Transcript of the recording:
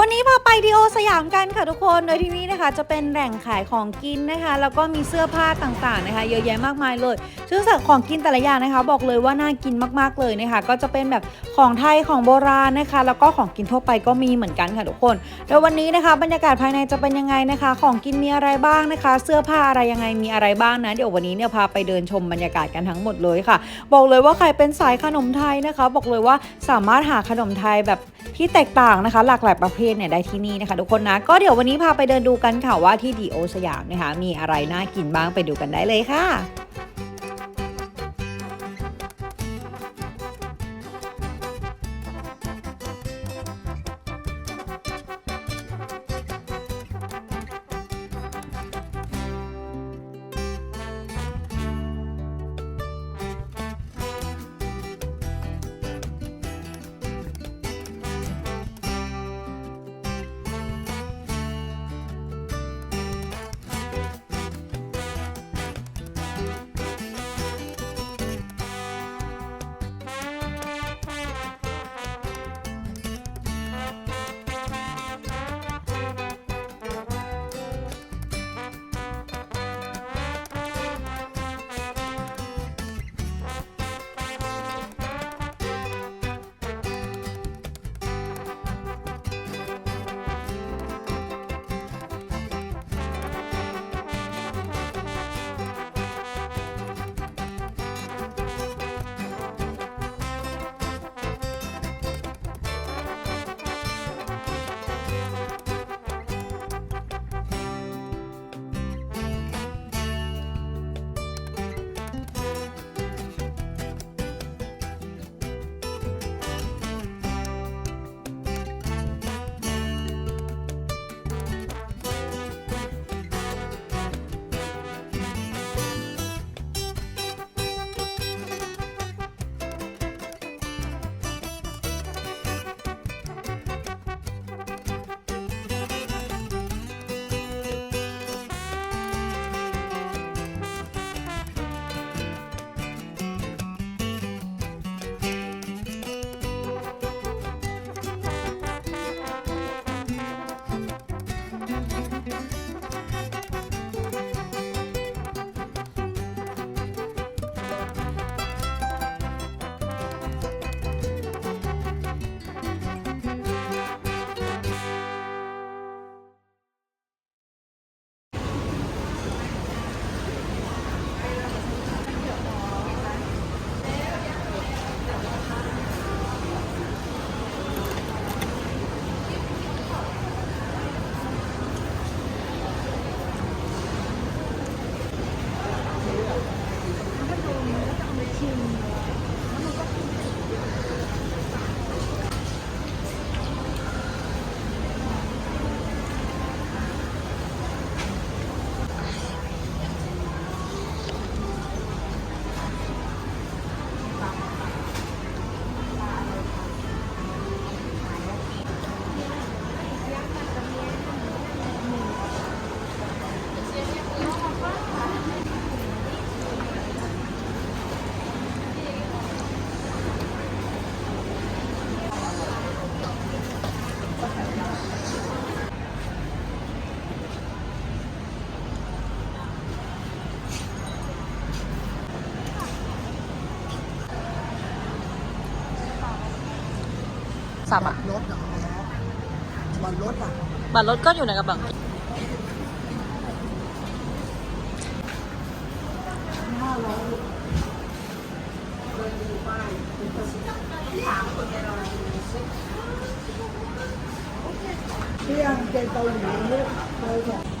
วันนี้พาไปดีโอสยามกันค่ะทุกคน โดยที่นี่นะคะจะเป็นแหล่งขายของกินนะคะ แล้วก็มีเสื้อผ้าต่างๆนะคะ เยอะแยะมากมายเลย ซึ่งสักของกินแต่ละอย่างนะคะ บอกเลยว่าน่ากินมากๆเลยนะคะ ก็จะเป็นแบบของไทยของโบราณนะคะ แล้วก็ของกินทั่วไปก็มีเหมือนกันค่ะทุกคน โดยวันนี้นะคะ บรรยากาศภายในจะเป็นยังไงนะคะ ของกินมีอะไรบ้างนะคะ เสื้อผ้าอะไรยังไงมีอะไรบ้างนะ เดี๋ยววันนี้เนี่ยพาไปเดินชมบรรยากาศกันทั้งหมดเลยค่ะ บอกเลยว่าใครเป็นสายขนมไทยนะคะ บอกเลยว่าสามารถหาขนมไทยแบบ ที่แตกต่างนะคะ หลากหลายประเภทเนี่ยได้ที่นี่นะคะ ทุกคนนะ ก็เดี๋ยววันนี้พาไปเดินดูกันค่ะว่าที่ดีโอสยามนะคะมีอะไรน่ากินบ้างไปดูกันได้เลยค่ะ สามอะรถอะวันรถอะบัตรรถก็อยู่ในกระเป๋าเที่ยงเกงเกาหลีลูกเคยบอกมีม่วงมีขาวมีดแม่ซื้ออยู่หนึ่